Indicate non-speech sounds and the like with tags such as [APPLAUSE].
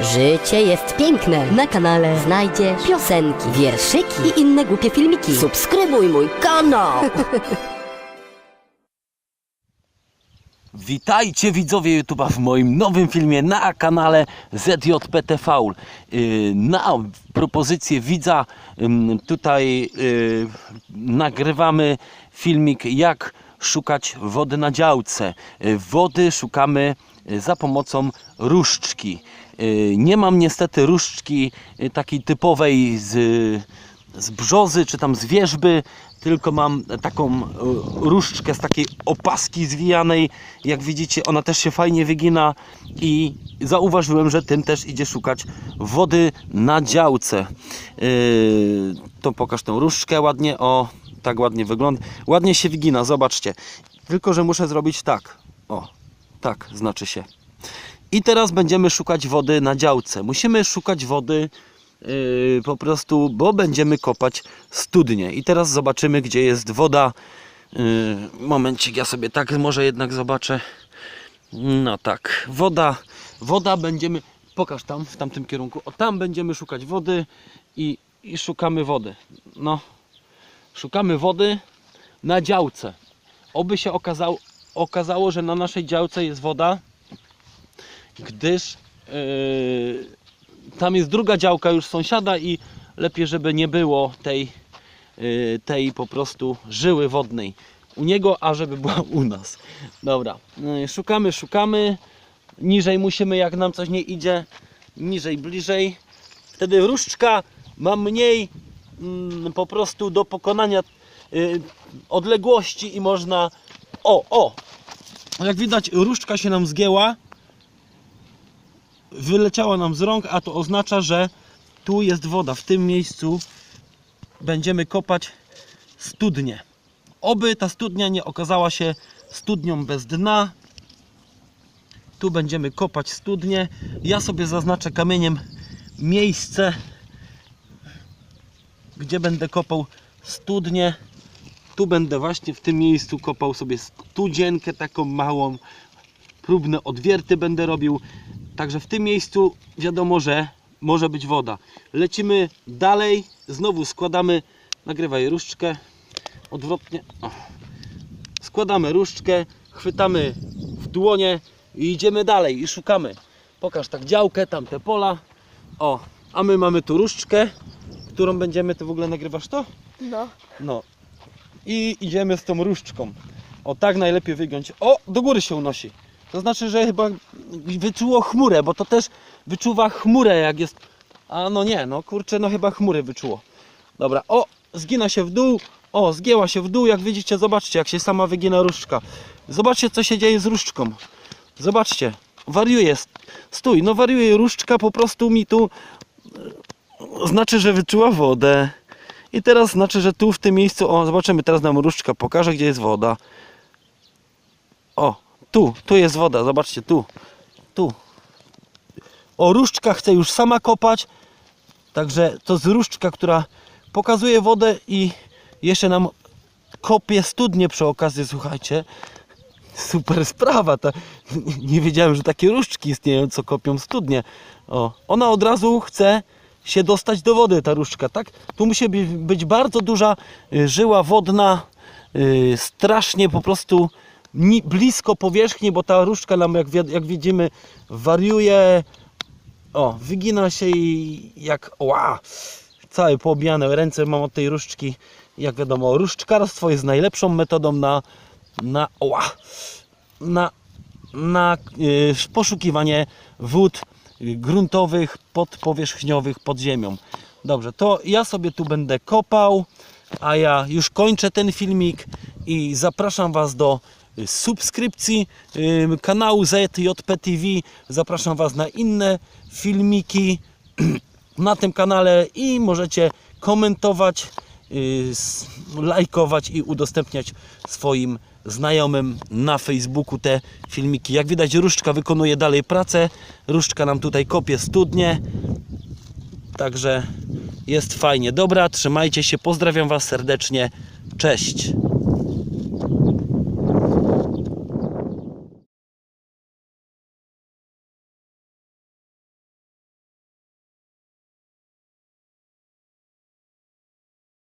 Życie jest piękne. Na kanale znajdziesz piosenki, wierszyki i inne głupie filmiki. Subskrybuj mój kanał. [LAUGHS] Witajcie widzowie YouTube'a w moim nowym filmie na kanale ZJPTV. Yy, Na propozycję widza tutaj yy, nagrywamy filmik jak szukać wody na działce. Yy, Wody szukamy yy, za pomocą różdżki. Yy, Nie mam niestety różdżki takiej typowej z z brzozy czy tam z wierzby, tylko mam taką różdżkę z takiej opaski zwijanej. Jak widzicie, ona też się fajnie wygina i zauważyłem, że tym też idzie szukać wody na działce. To pokaż tę różdżkę ładnie, o, tak ładnie wygląda. Ładnie się wygina, zobaczcie. Tylko, że muszę zrobić tak. O, tak znaczy się. I teraz będziemy szukać wody na działce. Musimy szukać wody yy, po prostu, bo będziemy kopać studnie. I teraz zobaczymy, gdzie jest woda. Yy, momencik, ja sobie tak może jednak zobaczę. No tak, woda, woda będziemy, pokaż tam, w tamtym kierunku. O, tam będziemy szukać wody i, i szukamy wody. No, szukamy wody na działce. Oby się okazało, okazało, że na naszej działce jest woda, gdyż yy, tam jest druga działka już sąsiada i lepiej, żeby nie było tej, yy, tej po prostu żyły wodnej u niego, a żeby była u nas. Dobra, yy, szukamy, szukamy. Niżej musimy, jak nam coś nie idzie, niżej, bliżej. Wtedy różdżka ma mniej po prostu do pokonania yy, odległości i można. O, o! Jak widać, różdżka się nam zgięła wyleciała nam z rąk, a to oznacza, że tu jest woda. W tym miejscu będziemy kopać studnię. Oby ta studnia nie okazała się studnią bez dna. Tu będziemy kopać studnię. Ja sobie zaznaczę kamieniem miejsce, gdzie będę kopał studnię. Tu będę właśnie w tym miejscu kopał sobie studzienkę taką małą. Próbne odwierty będę robił. Także w tym miejscu wiadomo, że może być woda. Lecimy dalej, znowu składamy, nagrywaj różdżkę, odwrotnie. O. Składamy różdżkę, chwytamy w dłonie i idziemy dalej i szukamy. Pokaż tak działkę, tamte pola. O, a my mamy tu różdżkę, którą będziemy, ty w ogóle nagrywasz to? No. No. I idziemy z tą różdżką. O, tak najlepiej wygiąć. O, do góry się unosi. To znaczy, że chyba wyczuło chmurę, bo to też wyczuwa chmurę jak jest. A no nie, no kurczę, no chyba chmury wyczuło. Dobra, o, zgina się w dół. O, zgięła się w dół, jak widzicie, zobaczcie, jak się sama wygina różdżka. Zobaczcie, co się dzieje z różdżką. Zobaczcie, wariuje. Stój, no wariuje różdżka, po prostu mi tu znaczy, że wyczuła wodę. I teraz znaczy, że tu w tym miejscu, o, zobaczymy, teraz nam różdżka pokaże, gdzie jest woda. O, tu, tu jest woda, zobaczcie, tu, tu. O, różdżka chce już sama kopać, także to jest różdżka, która pokazuje wodę i jeszcze nam kopie studnie przy okazji, słuchajcie. Super sprawa, ta, nie wiedziałem, że takie różdżki istnieją, co kopią studnie. O, ona od razu chce się dostać do wody, ta różdżka, tak? Tu musi by- być bardzo duża y, żyła wodna, y, strasznie po prostu blisko powierzchni, bo ta różdżka nam, jak, jak widzimy, wariuje, o, wygina się i jak, ła, całe poobijane ręce mam od tej różdżki. Jak wiadomo, różdżkarstwo jest najlepszą metodą na, na, ła, na, na y, poszukiwanie wód gruntowych, podpowierzchniowych pod ziemią. Dobrze, to ja sobie tu będę kopał, a ja już kończę ten filmik i zapraszam Was do subskrypcji kanału ZJP TV. Zapraszam Was na inne filmiki [CLEARS THROAT] na tym kanale i możecie komentować, lajkować i udostępniać swoim znajomym na Facebooku te filmiki. Jak widać różdżka wykonuje dalej pracę, różdżka nam tutaj kopie studnie, także jest fajnie. Dobra, trzymajcie się, pozdrawiam Was serdecznie, cześć!